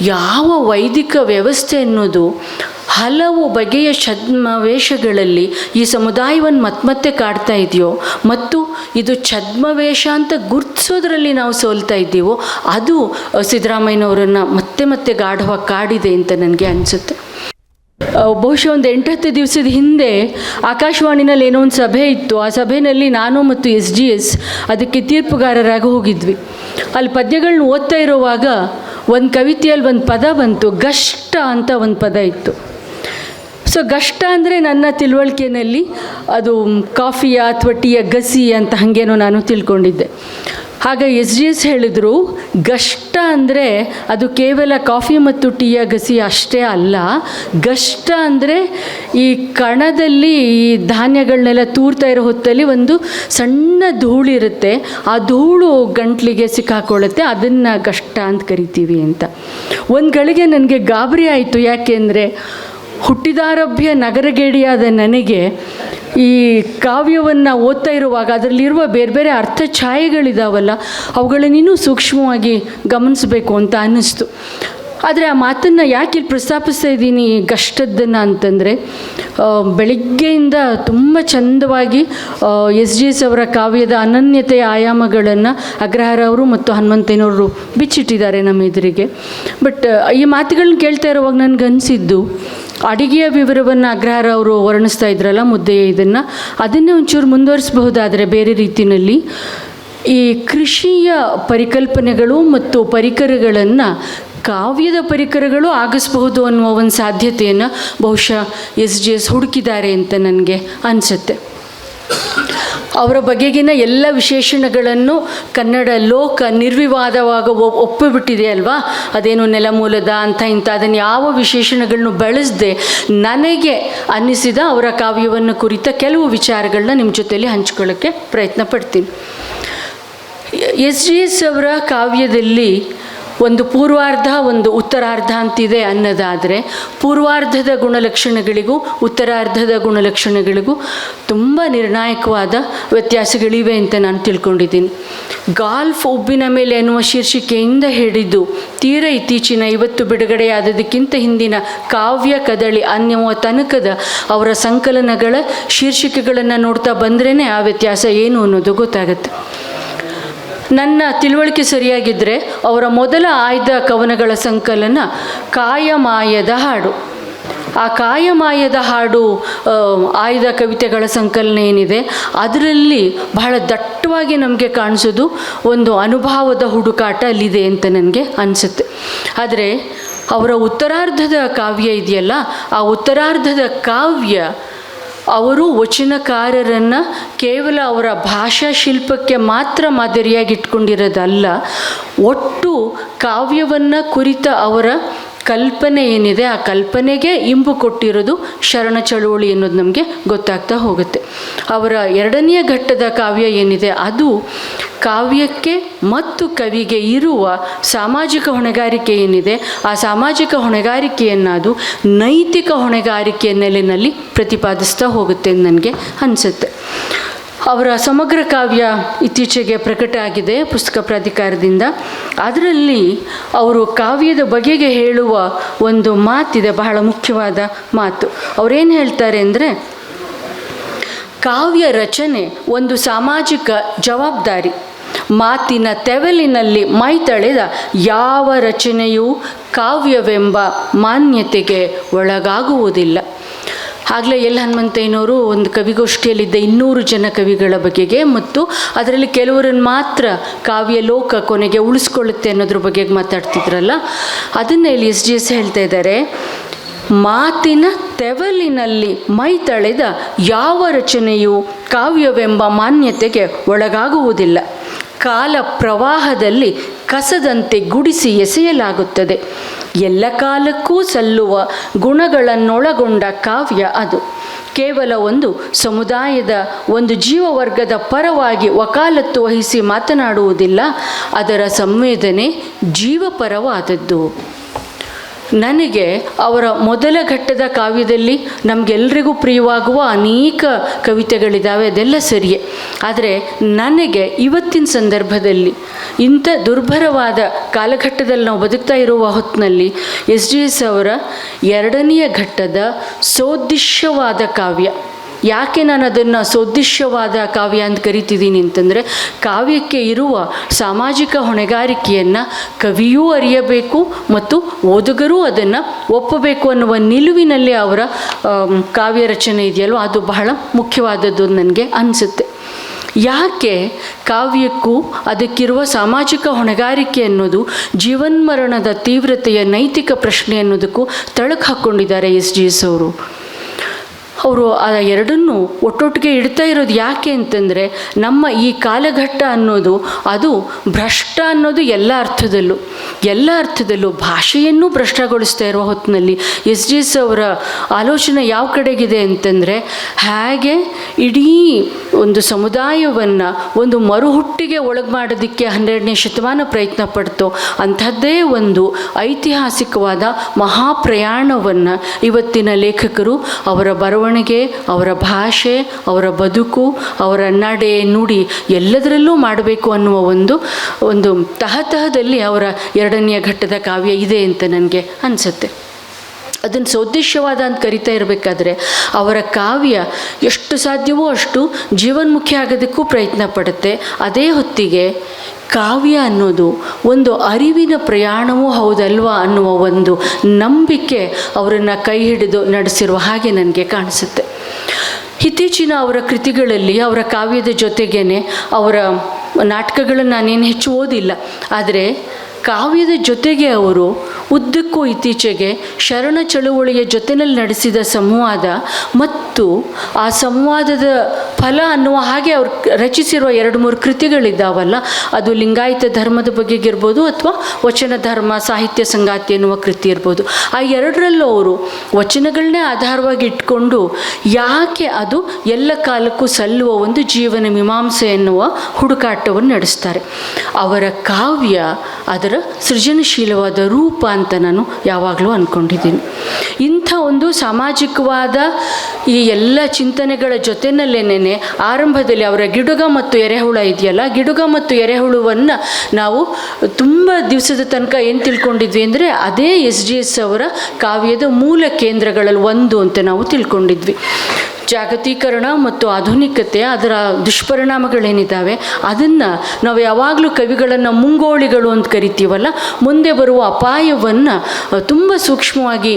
ಯಾವ ವೈದಿಕ ವ್ಯವಸ್ಥೆ ಅನ್ನೋದು ಹಲವು ಬಗೆಯ ಛದ್ಮವೇಷಗಳಲ್ಲಿ ಈ ಸಮುದಾಯವನ್ನು ಮತ್ಮತ್ತೆ ಕಾಡ್ತಾ ಇದೆಯೋ ಮತ್ತು ಇದು ಛದ್ಮವೇಷ ಅಂತ ಗುರ್ತಿಸೋದ್ರಲ್ಲಿ ನಾವು ಸೋಲ್ತಾ ಇದ್ದೀವೋ ಅದು ಸಿದ್ದರಾಮಯ್ಯನವರನ್ನು ಮತ್ತೆ ಮತ್ತೆ ಗಾಢವಾಗಿ ಕಾಡಿದೆ ಅಂತ ನನಗೆ ಅನಿಸುತ್ತೆ. ಬಹುಶಃ ಒಂದು ಎಂಟತ್ತು ದಿವಸದ ಹಿಂದೆ ಆಕಾಶವಾಣಿನಲ್ಲಿ ಏನೋ ಒಂದು ಸಭೆ ಇತ್ತು. ಆ ಸಭೆಯಲ್ಲಿ ನಾನು ಮತ್ತು ಎಸ್ ಜಿ ಎಸ್ ಅದಕ್ಕೆ ತೀರ್ಪುಗಾರರಾಗಿ ಹೋಗಿದ್ವಿ. ಅಲ್ಲಿ ಪದ್ಯಗಳನ್ನ ಓದ್ತಾ ಇರುವಾಗ ಒಂದು ಕವಿತೆಯಲ್ಲಿ ಒಂದು ಪದ ಬಂತು, ಗಷ್ಟ ಅಂತ ಒಂದು ಪದ ಇತ್ತು. ಸೊ ಗಷ್ಟ ಅಂದರೆ ನನ್ನ ತಿಳುವಳಿಕೆಯಲ್ಲಿ ಅದು ಕಾಫಿಯ ಅಥವಾ ಟೀಯ ಗಸಿ ಅಂತ ಹಾಗೇನೋ ನಾನು ತಿಳ್ಕೊಂಡಿದ್ದೆ. ಆಗ ಎಸ್ ಜಿ ಎಸ್ ಹೇಳಿದರು, ಗಷ್ಟ ಅಂದರೆ ಅದು ಕೇವಲ ಕಾಫಿ ಮತ್ತು ಟೀಯ ಗಸಿ ಅಷ್ಟೇ ಅಲ್ಲ, ಗಷ್ಟ ಅಂದರೆ ಈ ಕಣದಲ್ಲಿ ಈ ಧಾನ್ಯಗಳನ್ನೆಲ್ಲ ತೂರ್ತಾ ಇರೋ ಹೊತ್ತಲ್ಲಿ ಒಂದು ಸಣ್ಣ ಧೂಳಿರುತ್ತೆ ಆ ಧೂಳು ಗಂಟ್ಲಿಗೆ ಸಿಕ್ಕಾಕೊಳ್ಳುತ್ತೆ, ಅದನ್ನು ಗಷ್ಟ ಅಂತ ಕರಿತೀವಿ ಅಂತ. ಒಂದು ಗಳಿಗೆ ನನಗೆ ಗಾಬರಿ ಆಯಿತು ಯಾಕೆಂದರೆ ಹುಟ್ಟಿದಾರಭ್ಯ ನಗರಗೇಡಿಯಾದ ನನಗೆ ಈ ಕಾವ್ಯವನ್ನು ಓದ್ತಾ ಇರುವಾಗ ಅದರಲ್ಲಿರುವ ಬೇರೆ ಬೇರೆ ಅರ್ಥ ಛಾಯೆಗಳಿದಾವಲ್ಲ, ಅವುಗಳನ್ನ ಇನ್ನೂ ಸೂಕ್ಷ್ಮವಾಗಿ ಗಮನಿಸಬೇಕು ಅಂತ ಅನ್ನಿಸ್ತು. ಆದರೆ ಆ ಮಾತನ್ನು ಯಾಕೆ ಇಲ್ಲಿ ಪ್ರಸ್ತಾಪಿಸ್ತಾ ಇದ್ದೀನಿ ಕಷ್ಟದ್ದನ್ನು ಅಂತಂದರೆ ಬೆಳಿಗ್ಗೆಯಿಂದ ತುಂಬ ಚಂದವಾಗಿ ಎಸ್ ಜಿ ಎಸ್ ಅವರ ಕಾವ್ಯದ ಅನನ್ಯತೆಯ ಆಯಾಮಗಳನ್ನು ಅಗ್ರಹಾರ ಅವರು ಮತ್ತು ಹನುಮಂತೇನವರು ಬಿಚ್ಚಿಟ್ಟಿದ್ದಾರೆ ನಮ್ಮ ಎದುರಿಗೆ. ಬಟ್ ಈ ಮಾತುಗಳನ್ನ ಕೇಳ್ತಾ ಇರುವಾಗ ನನಗನ್ಸಿದ್ದು ಅಡಿಗೆಯ ವಿವರವನ್ನು ಅಗ್ರಹಾರ ಅವರು ವರ್ಣಿಸ್ತಾ ಇದ್ರಲ್ಲ ಮುದ್ದೆ ಇದನ್ನು, ಅದನ್ನೇ ಒಂಚೂರು ಮುಂದುವರಿಸಬಹುದಾದರೆ ಬೇರೆ ರೀತಿಯಲ್ಲಿ. ಈ ಕೃಷಿಯ ಪರಿಕಲ್ಪನೆಗಳು ಮತ್ತು ಪರಿಕರಗಳನ್ನು ಕಾವ್ಯದ ಪರಿಕರಗಳು ಆಗಿಸಬಹುದು ಅನ್ನುವ ಒಂದು ಸಾಧ್ಯತೆಯನ್ನು ಬಹುಶಃ ಎಸ್ ಜಿ ಎಸ್ ಹುಡುಕಿದ್ದಾರೆ ಅಂತ ನನಗೆ ಅನಿಸುತ್ತೆ. ಅವರ ಬಗೆಗಿನ ಎಲ್ಲ ವಿಶೇಷಣಗಳನ್ನು ಕನ್ನಡ ಲೋಕ ನಿರ್ವಿವಾದವಾಗ ಒಪ್ಪಿಬಿಟ್ಟಿದೆ ಅಲ್ವಾ? ಅದೇನು ನೆಲಮೂಲದ ಅಂತ ಇಂಥ, ಅದನ್ನು ಯಾವ ವಿಶೇಷಣಗಳನ್ನು ಬಳಸದೆ ನನಗೆ ಅನ್ನಿಸಿದ ಅವರ ಕಾವ್ಯವನ್ನು ಕುರಿತ ಕೆಲವು ವಿಚಾರಗಳನ್ನ ನಿಮ್ಮ ಜೊತೆಯಲ್ಲಿ ಹಂಚ್ಕೊಳ್ಳೋಕ್ಕೆ ಪ್ರಯತ್ನ ಪಡ್ತೀನಿ. ಎಸ್ ಜಿ ಎಸ್ ಅವರ ಕಾವ್ಯದಲ್ಲಿ ಒಂದು ಪೂರ್ವಾರ್ಧ, ಒಂದು ಉತ್ತರಾರ್ಧ ಅಂತಿದೆ ಅನ್ನೋದಾದರೆ ಪೂರ್ವಾರ್ಧದ ಗುಣಲಕ್ಷಣಗಳಿಗೂ ಉತ್ತರಾರ್ಧದ ಗುಣಲಕ್ಷಣಗಳಿಗೂ ತುಂಬ ನಿರ್ಣಾಯಕವಾದ ವ್ಯತ್ಯಾಸಗಳಿವೆ ಅಂತ ನಾನು ತಿಳ್ಕೊಂಡಿದ್ದೀನಿ. ಗಾಲ್ಫ್ ಉಬ್ಬಿನ ಮೇಲೆ ಎನ್ನುವ ಶೀರ್ಷಿಕೆಯಿಂದ ಹಿಡಿದು ತೀರ ಇತ್ತೀಚಿನ ಇವತ್ತು ಬಿಡುಗಡೆಯಾದದಕ್ಕಿಂತ ಹಿಂದಿನ ಕಾವ್ಯ ಕದಳಿ ಅನ್ನುವ ತನಕದ ಅವರ ಸಂಕಲನಗಳ ಶೀರ್ಷಿಕೆಗಳನ್ನು ನೋಡ್ತಾ ಬಂದ್ರೇ ಆ ವ್ಯತ್ಯಾಸ ಏನು ಅನ್ನೋದು ಗೊತ್ತಾಗುತ್ತೆ. ನನ್ನ ತಿಳುವಳಿಕೆ ಸರಿಯಾಗಿದ್ದರೆ ಅವರ ಮೊದಲ ಆಯ್ದ ಕವನಗಳ ಸಂಕಲನ ಕಾಯಮಾಯದ ಹಾಡು. ಆ ಕಾಯಮಾಯದ ಹಾಡು ಆಯ್ದ ಕವಿತೆಗಳ ಸಂಕಲನ ಏನಿದೆ, ಅದರಲ್ಲಿ ಬಹಳ ದಟ್ಟವಾಗಿ ನಮಗೆ ಕಾಣಿಸೋದು ಒಂದು ಅನುಭವದ ಹುಡುಕಾಟ ಅಲ್ಲಿದೆ ಅಂತ ನನಗೆ ಅನಿಸುತ್ತೆ. ಆದರೆ ಅವರ ಉತ್ತರಾರ್ಧದ ಕಾವ್ಯ ಇದೆಯಲ್ಲ, ಆ ಉತ್ತರಾರ್ಧದ ಕಾವ್ಯ ಅವರು ವಚನಕಾರರನ್ನು ಕೇವಲ ಅವರ ಭಾಷಾ ಶಿಲ್ಪಕ್ಕೆ ಮಾತ್ರ ಮಾದರಿಯಾಗಿಟ್ಕೊಂಡಿರೋದಲ್ಲ, ಒಟ್ಟು ಕಾವ್ಯವನ್ನು ಕುರಿತ ಅವರ ಕಲ್ಪನೆ ಏನಿದೆ, ಆ ಕಲ್ಪನೆಗೆ ಇಂಬು ಕೊಟ್ಟಿರೋದು ಶರಣ ಚಳುವಳಿ ಅನ್ನೋದು ನಮಗೆ ಗೊತ್ತಾಗ್ತಾ ಹೋಗುತ್ತೆ. ಅವರ ಎರಡನೆಯ ಘಟ್ಟದ ಕಾವ್ಯ ಏನಿದೆ, ಅದು ಕಾವ್ಯಕ್ಕೆ ಮತ್ತು ಕವಿಗೆ ಇರುವ ಸಾಮಾಜಿಕ ಹೊಣೆಗಾರಿಕೆ ಏನಿದೆ, ಆ ಸಾಮಾಜಿಕ ಹೊಣೆಗಾರಿಕೆಯನ್ನು ಅದು ನೈತಿಕ ಹೊಣೆಗಾರಿಕೆಯ ನೆಲೆಯಲ್ಲಿ ಪ್ರತಿಪಾದಿಸ್ತಾ ಹೋಗುತ್ತೆ ನನಗೆ ಅನಿಸುತ್ತೆ. ಅವರ ಸಮಗ್ರ ಕಾವ್ಯ ಇತ್ತೀಚೆಗೆ ಪ್ರಕಟ ಆಗಿದೆ ಪುಸ್ತಕ ಪ್ರಾಧಿಕಾರದಿಂದ. ಅದರಲ್ಲಿ ಅವರು ಕಾವ್ಯದ ಬಗೆಗೆ ಹೇಳುವ ಒಂದು ಮಾತಿದೆ, ಬಹಳ ಮುಖ್ಯವಾದ ಮಾತು. ಅವರೇನು ಹೇಳ್ತಾರೆ ಅಂದರೆ ಕಾವ್ಯ ರಚನೆ, ಒಂದು ಸಾಮಾಜಿಕ ಜವಾಬ್ದಾರಿ. ಮಾತಿನ ತೆವಲಿನಲ್ಲಿ ಮೈತಳೆದ ಯಾವ ರಚನೆಯೂ ಕಾವ್ಯವೆಂಬ ಮಾನ್ಯತೆಗೆ ಒಳಗಾಗುವುದಿಲ್ಲ. ಆಗಲೇ ಎಲ್ ಹನುಮಂತಯ್ಯನವರು ಒಂದು ಕವಿಗೋಷ್ಠಿಯಲ್ಲಿದ್ದ ಇನ್ನೂರು ಜನ ಕವಿಗಳ ಬಗೆಗೆ ಮತ್ತು ಅದರಲ್ಲಿ ಕೆಲವರನ್ನು ಮಾತ್ರ ಕಾವ್ಯ ಲೋಕ ಕೊನೆಗೆ ಉಳಿಸ್ಕೊಳ್ಳುತ್ತೆ ಅನ್ನೋದ್ರ ಬಗ್ಗೆ ಮಾತಾಡ್ತಿದ್ರಲ್ಲ, ಅದನ್ನೇ ಇಲ್ಲಿ ಎಸ್ ಜಿ ಎಸ್ ಹೇಳ್ತಾ ಇದ್ದಾರೆ. ಮಾತಿನ ತೆವಲಿನಲ್ಲಿ ಮೈತಳೆದ ಯಾವ ರಚನೆಯೂ ಕಾವ್ಯವೆಂಬ ಮಾನ್ಯತೆಗೆ ಒಳಗಾಗುವುದಿಲ್ಲ. ಕಾಲ ಪ್ರವಾಹದಲ್ಲಿ ಕಸದಂತೆ ಗುಡಿಸಿ ಎಸೆಯಲಾಗುತ್ತದೆ. ಎಲ್ಲ ಕಾಲಕ್ಕೂ ಸಲ್ಲುವ ಗುಣಗಳನ್ನೊಳಗೊಂಡ ಕಾವ್ಯ ಅದು. ಕೇವಲ ಒಂದು ಸಮುದಾಯದ ಒಂದು ಜೀವವರ್ಗದ ಪರವಾಗಿ ವಕಾಲತ್ತು ವಹಿಸಿ ಮಾತನಾಡುವುದಿಲ್ಲ, ಅದರ ಸಂವೇದನೆ ಜೀವಪರವಾದದ್ದು. ನನಗೆ ಅವರ ಮೊದಲ ಘಟ್ಟದ ಕಾವ್ಯದಲ್ಲಿ ನಮಗೆಲ್ಲರಿಗೂ ಪ್ರಿಯವಾಗುವ ಅನೇಕ ಕವಿತೆಗಳಿದ್ದಾವೆ ಅದೆಲ್ಲ ಸರಿಯೇ. ಆದರೆ ನನಗೆ ಇವತ್ತಿನ ಸಂದರ್ಭದಲ್ಲಿ ಇಂಥ ದುರ್ಭರವಾದ ಕಾಲಘಟ್ಟದಲ್ಲಿ ನಾವು ಬದುಕ್ತಾ ಇರುವ ಹೊತ್ತಿನಲ್ಲಿ ಎಸ್ ಡಿ ಎಸ್ ಅವರ ಎರಡನೆಯ ಘಟ್ಟದ ಸೋದಿಶ್ಯವಾದ ಕಾವ್ಯ. ಯಾಕೆ ನಾನು ಅದನ್ನು ಸೋದೃಶ್ಯವಾದ ಕಾವ್ಯ ಅಂತ ಕರಿತಿದ್ದೀನಿ ಅಂತಂದರೆ, ಕಾವ್ಯಕ್ಕೆ ಇರುವ ಸಾಮಾಜಿಕ ಹೊಣೆಗಾರಿಕೆಯನ್ನು ಕವಿಯೂ ಅರಿಯಬೇಕು ಮತ್ತು ಓದುಗರೂ ಅದನ್ನು ಒಪ್ಪಬೇಕು ಅನ್ನುವ ನಿಲುವಿನಲ್ಲಿ ಅವರ ಕಾವ್ಯ ರಚನೆ ಇದೆಯಲ್ವ? ಅದು ಬಹಳ ಮುಖ್ಯವಾದದ್ದು ನನಗೆ ಅನಿಸುತ್ತೆ. ಯಾಕೆ ಕಾವ್ಯಕ್ಕೂ ಅದಕ್ಕಿರುವ ಸಾಮಾಜಿಕ ಹೊಣೆಗಾರಿಕೆ ಅನ್ನೋದು, ಜೀವನ್ಮರಣದ ತೀವ್ರತೆಯ ನೈತಿಕ ಪ್ರಶ್ನೆ ಅನ್ನೋದಕ್ಕೂ ತಳಕು ಹಾಕ್ಕೊಂಡಿದ್ದಾರೆ ಎಸ್ ಜಿ ಎಸ್ ಅವರು? ಅವರು ಆ ಎರಡನ್ನು ಒಟ್ಟೊಟ್ಟಿಗೆ ಇಡ್ತಾ ಇರೋದು ಯಾಕೆ ಅಂತಂದರೆ ನಮ್ಮ ಈ ಕಾಲಘಟ್ಟ ಅನ್ನೋದು ಅದು ಭ್ರಷ್ಟ ಅನ್ನೋದು ಎಲ್ಲ ಅರ್ಥದಲ್ಲೂ ಎಲ್ಲ ಅರ್ಥದಲ್ಲೂ ಭಾಷೆಯನ್ನು ಭ್ರಷ್ಟಗೊಳಿಸ್ತಾ ಇರುವ ಹೊತ್ತಿನಲ್ಲಿ ಎಸ್ ಜಿ ಎಸ್ ಅವರ ಆಲೋಚನೆ ಯಾವ ಕಡೆಗಿದೆ ಅಂತಂದರೆ ಹೇಗೆ ಇಡೀ ಒಂದು ಸಮುದಾಯವನ್ನು ಒಂದು ಮರುಹುಟ್ಟಿಗೆ ಒಳಗೆ ಮಾಡೋದಕ್ಕೆ ಹನ್ನೆರಡನೇ ಶತಮಾನ ಪ್ರಯತ್ನ ಪಡ್ತೋ ಅಂಥದ್ದೇ ಒಂದು ಐತಿಹಾಸಿಕವಾದ ಮಹಾಪ್ರಯಾಣವನ್ನು ಇವತ್ತಿನ ಲೇಖಕರು ಅವರ ಬರವಣಿಗೆ ಅವರ ಭಾಷೆ, ಅವರ ಬದುಕು, ಅವರ ನಡೆ, ನುಡಿ ಎಲ್ಲದರಲ್ಲೂ ಮಾಡಬೇಕು ಅನ್ನುವ ಒಂದು ಒಂದು ತಹತಹದಲ್ಲಿ ಅವರ ಎರಡನೆಯ ಘಟ್ಟದ ಕಾವ್ಯ ಇದೆ ಅಂತ ನನಗೆ ಅನಿಸುತ್ತೆ. ಅದನ್ನು ಸೋದ್ದೇಶ್ಯವಾದ ಅಂತ ಕರಿತಾ ಇರಬೇಕಾದ್ರೆ ಅವರ ಕಾವ್ಯ ಎಷ್ಟು ಸಾಧ್ಯವೋ ಅಷ್ಟು ಜೀವನ್ಮುಖಿ ಆಗೋದಕ್ಕೂ ಪ್ರಯತ್ನ ಪಡುತ್ತೆ. ಅದೇ ಹೊತ್ತಿಗೆ ಕಾವ್ಯ ಅನ್ನೋದು ಒಂದು ಅರಿವಿನ ಪ್ರಯಾಣವೂ ಹೌದಲ್ವಾ ಅನ್ನುವ ಒಂದು ನಂಬಿಕೆ ಅವರನ್ನು ಕೈ ಹಿಡಿದು ನಡೆಸಿರುವ ಹಾಗೆ ನನಗೆ ಕಾಣಿಸುತ್ತೆ. ಇತ್ತೀಚಿನ ಅವರ ಕೃತಿಗಳಲ್ಲಿ, ಅವರ ಕಾವ್ಯದ ಜೊತೆಗೇ ಅವರ ನಾಟಕಗಳನ್ನು ನಾನೇನು ಹೆಚ್ಚು ಓದಿಲ್ಲ. ಆದರೆ ಕಾವ್ಯದ ಜೊತೆಗೆ ಅವರು ಉದ್ದಕ್ಕೂ ಇತ್ತೀಚೆಗೆ ಶರಣ ಚಳುವಳಿಯ ಜೊತೆಯಲ್ಲಿ ನಡೆಸಿದ ಸಂವಾದ ಮತ್ತು ಆ ಸಂವಾದದ ಫಲ ಅನ್ನುವ ಹಾಗೆ ಅವ್ರು ರಚಿಸಿರುವ ಎರಡು ಮೂರು ಕೃತಿಗಳಿದ್ದಾವಲ್ಲ, ಅದು ಲಿಂಗಾಯತ ಧರ್ಮದ ಬಗೆಗಿರ್ಬೋದು ಅಥವಾ ವಚನ ಧರ್ಮ, ಸಾಹಿತ್ಯ ಸಂಗಾತಿ ಎನ್ನುವ ಕೃತಿ ಇರ್ಬೋದು. ಆ ಎರಡರಲ್ಲೂ ಅವರು ವಚನಗಳನ್ನೇ ಆಧಾರವಾಗಿ ಇಟ್ಕೊಂಡು ಯಾಕೆ ಅದು ಎಲ್ಲ ಕಾಲಕ್ಕೂ ಸಲ್ಲುವ ಒಂದು ಜೀವನ ಮೀಮಾಂಸೆ ಎನ್ನುವ ಹುಡುಕಾಟವನ್ನು ನಡೆಸ್ತಾರೆ. ಅವರ ಕಾವ್ಯ ಅದರ ಸೃಜನಶೀಲವಾದ ರೂಪ ಅಂತ ನಾನು ಯಾವಾಗಲೂ ಅಂದ್ಕೊಂಡಿದ್ದೀನಿ ಇಂಥ ಒಂದು ಸಾಮಾಜಿಕವಾದ ಈ ಎಲ್ಲ ಚಿಂತನೆಗಳ ಜೊತೆನಲ್ಲೇನೆ ಆರಂಭದಲ್ಲಿ ಅವರ ಗಿಡುಗ ಮತ್ತು ಎರೆಹುಳ ಇದೆಯಲ್ಲ, ಗಿಡುಗ ಮತ್ತು ಎರೆಹುಳುವನ್ನು ನಾವು ತುಂಬ ದಿವಸದ ತನಕ ಏನು ತಿಳ್ಕೊಂಡಿದ್ವಿ ಅಂದರೆ ಅದೇ ಎಸ್ ಜಿ ಎಸ್ ಅವರ ಕಾವ್ಯದ ಮೂಲ ಕೇಂದ್ರಗಳಲ್ಲಿ ಒಂದು ಅಂತ ನಾವು ತಿಳ್ಕೊಂಡಿದ್ವಿ. ಜಾಗತೀಕರಣ ಮತ್ತು ಆಧುನಿಕತೆ ಅದರ ದುಷ್ಪರಿಣಾಮಗಳೇನಿದ್ದಾವೆ, ಅದನ್ನು ನಾವು ಯಾವಾಗಲೂ ಕವಿಗಳನ್ನು ಮುಂಗೋಳಿಗಳು ಅಂತ ಕರಿತೀವಲ್ಲ, ಮುಂದೆ ಬರುವ ಅಪಾಯವನ್ನು ತುಂಬ ಸೂಕ್ಷ್ಮವಾಗಿ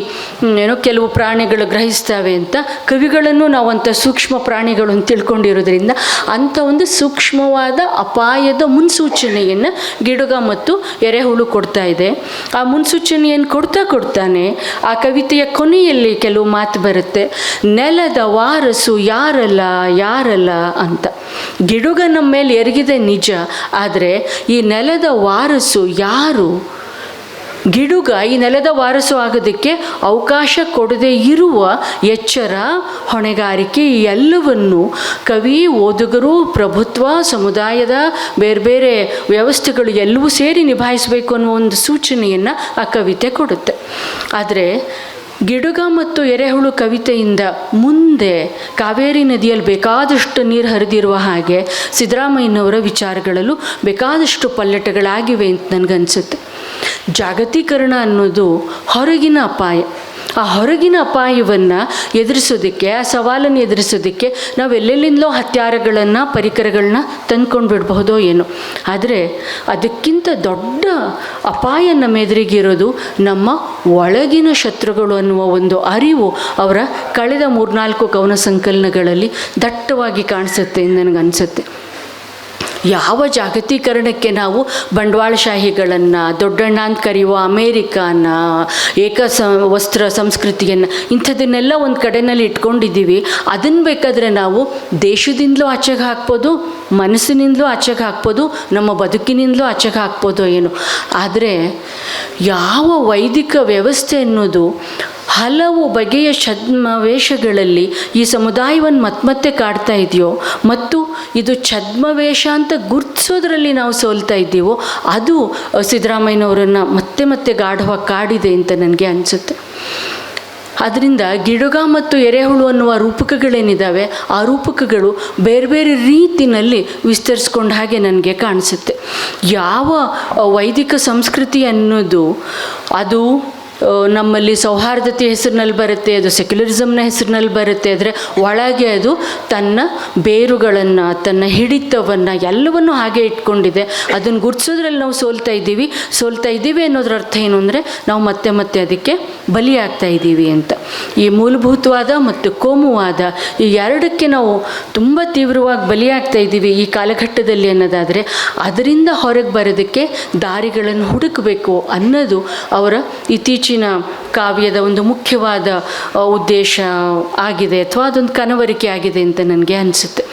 ಏನೋ ಕೆಲವು ಪ್ರಾಣಿಗಳು ಗ್ರಹಿಸ್ತವೆ ಅಂತ ಕವಿಗಳನ್ನು ನಾವು ಸೂಕ್ಷ್ಮ ಪ್ರಾಣಿಗಳು ಅಂತ ತಿಳ್ಕೊಂಡಿರೋದ್ರಿಂದ ಅಂಥ ಒಂದು ಸೂಕ್ಷ್ಮವಾದ ಅಪಾಯದ ಮುನ್ಸೂಚನೆಯನ್ನು ಗಿಡಗ ಮತ್ತು ಎರೆಹುಳು ಕೊಡ್ತಾ ಇದೆ. ಆ ಮುನ್ಸೂಚನೆಯನ್ನು ಕೊಡ್ತಾ ಕೊಡ್ತಾನೆ, ಆ ಕವಿತೆಯ ಕೊನೆಯಲ್ಲಿ ಕೆಲವು ಮಾತು ಬರುತ್ತೆ, ನೆಲದ ವಾರಸು ಯಾರಲ್ಲ ಯಾರಲ್ಲ ಅಂತ. ಗಿಡುಗ ನಮ್ಮ ಮೇಲೆ ಎರಗಿದೆ ನಿಜ, ಆದರೆ ಈ ನೆಲದ ವಾರಸು ಯಾರು? ಗಿಡುಗ ಈ ನೆಲದ ವಾರಸು ಆಗೋದಕ್ಕೆ ಅವಕಾಶ ಕೊಡದೇ ಇರುವ ಎಚ್ಚರ, ಹೊಣೆಗಾರಿಕೆ ಈ ಎಲ್ಲವನ್ನು ಕವಿ, ಓದುಗರು, ಪ್ರಭುತ್ವ, ಸಮುದಾಯದ ಬೇರೆ ಬೇರೆ ವ್ಯವಸ್ಥೆಗಳು ಎಲ್ಲವೂ ಸೇರಿ ನಿಭಾಯಿಸಬೇಕು ಅನ್ನೋ ಒಂದು ಸೂಚನೆಯನ್ನು ಆ ಕವಿತೆ ಕೊಡುತ್ತೆ. ಆದರೆ ಗಿಡುಗ ಮತ್ತು ಎರೆಹುಳು ಕವಿತೆಯಿಂದ ಮುಂದೆ ಕಾವೇರಿ ನದಿಯಲ್ಲಿ ಬೇಕಾದಷ್ಟು ನೀರು ಹರಿದಿರುವ ಹಾಗೆ ಸಿದ್ದರಾಮಯ್ಯನವರ ವಿಚಾರಗಳಲ್ಲೂ ಬೇಕಾದಷ್ಟು ಪಲ್ಲಟಗಳಾಗಿವೆ ಅಂತ ನನಗನ್ಸುತ್ತೆ. ಜಾಗತೀಕರಣ ಅನ್ನೋದು ಹೊರಗಿನ ಅಪಾಯ. ಆ ಹೊರಗಿನ ಅಪಾಯವನ್ನು ಎದುರಿಸೋದಕ್ಕೆ, ಆ ಸವಾಲನ್ನು ಎದುರಿಸೋದಕ್ಕೆ ನಾವು ಎಲ್ಲೆಲ್ಲಿಂದಲೋ ಹತ್ಯಾರಗಳನ್ನು, ಪರಿಕರಗಳನ್ನ ತಂದ್ಕೊಂಡು ಬಿಡಬಹುದೋ ಏನೋ. ಆದರೆ ಅದಕ್ಕಿಂತ ದೊಡ್ಡ ಅಪಾಯ ನಮ್ಮ ಎದುರಿಗಿರೋದು ನಮ್ಮ ಒಳಗಿನ ಶತ್ರುಗಳು ಅನ್ನುವ ಒಂದು ಅರಿವು ಅವರ ಕಳೆದ ಮೂರ್ನಾಲ್ಕು ಕವನ ಸಂಕಲನಗಳಲ್ಲಿ ದಟ್ಟವಾಗಿ ಕಾಣಿಸುತ್ತೆ ನನಗನ್ಸುತ್ತೆ. ಯಾವ ಜಾಗತೀಕರಣಕ್ಕೆ ನಾವು ಬಂಡವಾಳಶಾಹಿಗಳನ್ನು ದೊಡ್ಡಣ್ಣ ಅಂತ ಕರೆಯುವ ಅಮೇರಿಕಾನ, ಏಕ ಸ, ವಸ್ತ್ರ ಸಂಸ್ಕೃತಿಯನ್ನು, ಇಂಥದನ್ನೆಲ್ಲ ಒಂದು ಕಡೆಯಲ್ಲಿ ಇಟ್ಕೊಂಡಿದ್ದೀವಿ. ಅದನ್ನು ಬೇಕಾದರೆ ನಾವು ದೇಶದಿಂದಲೂ ಆಚೆಗೆ ಹಾಕ್ಬೋದು, ಮನಸ್ಸಿನಿಂದಲೂ ಆಚೆಗೆ ಹಾಕ್ಬೋದು, ನಮ್ಮ ಬದುಕಿನಿಂದಲೂ ಆಚೆಗೆ ಹಾಕ್ಬೋದು ಏನು. ಆದರೆ ಯಾವ ವೈದಿಕ ವ್ಯವಸ್ಥೆ ಅನ್ನೋದು ಹಲವು ಬಗೆಯ ಛದ್ಮವೇಷಗಳಲ್ಲಿ ಈ ಸಮುದಾಯವನ್ನು ಮತ್ಮತ್ತೆ ಕಾಡ್ತಾ ಇದೆಯೋ, ಮತ್ತು ಇದು ಛದ್ಮವೇಷ ಅಂತ ಗುರ್ತಿಸೋದ್ರಲ್ಲಿ ನಾವು ಸೋಲ್ತಾ ಇದ್ದೀವೋ, ಅದು ಸಿದ್ದರಾಮಯ್ಯನವರನ್ನು ಮತ್ತೆ ಮತ್ತೆ ಗಾಢವಾಗಿ ಕಾಡಿದೆ ಅಂತ ನನಗೆ ಅನಿಸುತ್ತೆ. ಅದರಿಂದ ಗಿಡುಗ ಮತ್ತು ಎರೆಹುಳು ಅನ್ನುವ ರೂಪಕಗಳೇನಿದ್ದಾವೆ ಆ ರೂಪಕಗಳು ಬೇರೆ ಬೇರೆ ರೀತಿಯಲ್ಲಿ ವಿಸ್ತರಿಸ್ಕೊಂಡ ಹಾಗೆ ನನಗೆ ಕಾಣಿಸುತ್ತೆ. ಯಾವ ವೈದಿಕ ಸಂಸ್ಕೃತಿ ಅನ್ನೋದು, ಅದು ನಮ್ಮಲ್ಲಿ ಸೌಹಾರ್ದತೆ ಹೆಸರಿನಲ್ಲಿ ಬರುತ್ತೆ, ಅದು ಸೆಕ್ಯುಲರಿಸಮ್ನ ಹೆಸರಿನಲ್ಲಿ ಬರುತ್ತೆ ಆದರೆ ಒಳಗೆ ಅದು ತನ್ನ ಬೇರುಗಳನ್ನು, ತನ್ನ ಹಿಡಿತವನ್ನು ಎಲ್ಲವನ್ನು ಹಾಗೆ ಇಟ್ಕೊಂಡಿದೆ. ಅದನ್ನು ಗುರ್ತಿಸೋದ್ರಲ್ಲಿ ನಾವು ಸೋಲ್ತಾ ಇದ್ದೀವಿ. ಸೋಲ್ತಾ ಇದ್ದೀವಿ ಅನ್ನೋದ್ರ ಅರ್ಥ ಏನು ಅಂದರೆ ನಾವು ಮತ್ತೆ ಮತ್ತೆ ಅದಕ್ಕೆ ಬಲಿಯಾಗ್ತಾ ಇದ್ದೀವಿ ಅಂತ. ಈ ಮೂಲಭೂತವಾದ ಮತ್ತು ಕೋಮುವಾದ ಈ ಎರಡಕ್ಕೆ ನಾವು ತುಂಬ ತೀವ್ರವಾಗಿ ಬಲಿಯಾಗ್ತಾ ಇದ್ದೀವಿ ಈ ಕಾಲಘಟ್ಟದಲ್ಲಿ ಅನ್ನೋದಾದರೆ ಅದರಿಂದ ಹೊರಗೆ ಬರೋದಕ್ಕೆ ದಾರಿಗಳನ್ನು ಹುಡುಕಬೇಕು ಅನ್ನೋದು ಅವರ ಇತ್ತೀಚಿನ ಕಾವ್ಯದ ಒಂದು ಮುಖ್ಯವಾದ ಉದ್ದೇಶ ಆಗಿದೆ ಅಥವಾ ಅದೊಂದು ಕನವರಿಕೆ ಆಗಿದೆ ಅಂತ ನನಗೆ ಅನಿಸುತ್ತೆ.